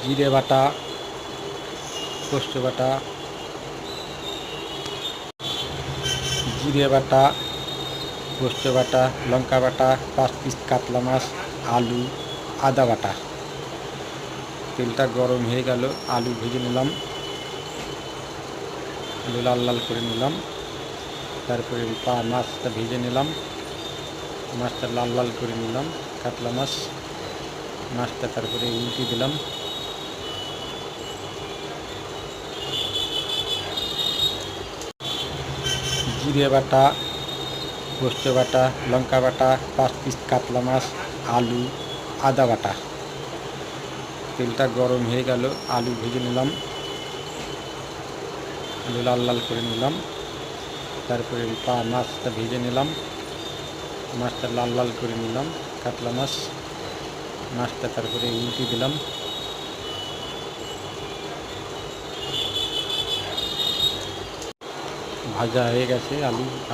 জিরে বাটা পোস্ত বাটা, জিরে বাটা পোস্ত বাটা, লঙ্কা বাটা, পাঁচ পিস কাতলা মাছ, আলু, আদা বাটা। তেলটা গরম হয়ে গেল, আলু ভেজে নিলাম। আলু লাল লাল করে নিলাম। তারপরে পা মাছটা ভেজে নিলাম। মাছটা লাল লাল করে নিলাম, কাতলা মাছ। মাছটা তারপরে উল্টে দিলাম। জিরে বাটা পোস্ত বাটা, লঙ্কা বাটা, পাঁচ পিস কাতলা মাছ, আলু, আদা বাটা। তেলটা গরম হয়ে গেল, আলু ভেজে নিলাম। আলু লাল লাল করে নিলাম। তারপরে পা মাছটা ভেজে নিলাম। মাছটা লাল লাল করে নিলাম, কাতলা মাছ। মাছটা তারপরে উল্টে দিলাম। ভাজা হয়ে গেছে আলু